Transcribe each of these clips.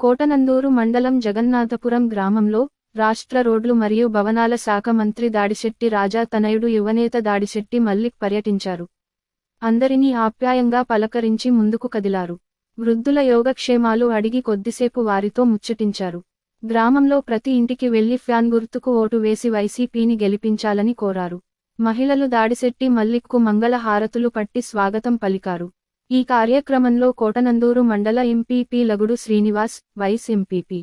కోటనందూరు మండలం జగన్నాథపురం గ్రామంలో రాష్ట్ర రోడ్లు మరియు భవనాల శాఖ మంత్రి దాడిశెట్టి రాజా తనయుడు యువనేత దాడిశెట్టి మల్లిక్ పర్యటించారు. అందరినీ ఆప్యాయంగా పలకరించి ముందుకు కదిలారు. వృద్ధుల యోగక్షేమాలు అడిగి కొద్దిసేపు వారితో ముచ్చటించారు. గ్రామంలో ప్రతి ఇంటికి వెళ్ళి ఫ్యాన్ గుర్తుకు ఓటు వేసి వైసీపీని గెలిపించాలని కోరారు. మహిళలు దాడిశెట్టి మల్లిక్కు మంగళ హారతులు పట్టి స్వాగతం పలికారు. ఈ కార్యక్రమంలో కోటనందూరు మండల MPP Lagudu Srinivas vice MPP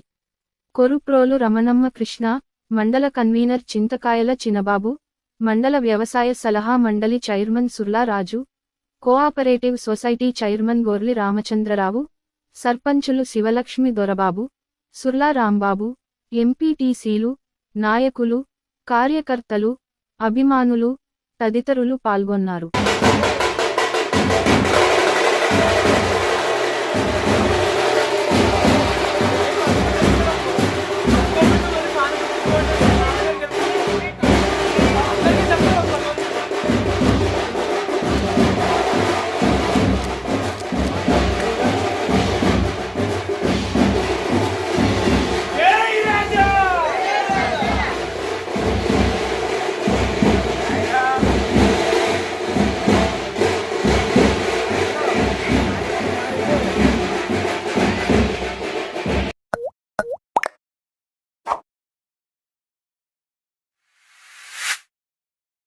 Koruprolu Ramanamma Krishna మండల కన్వీనర్ చింతకాయల చినబాబు మండల వ్యవసాయ సలహా మండలి chairman Surla Raju cooperative society chairman Gorli Ramachandrarao సర్పంచులు శివలక్ష్మి దొరబాబు సుర్లా రాంబాబు ఎంపీటీసీలు నాయకులు కార్యకర్తలు అభిమానులు తదితరులు పాల్గొన్నారు.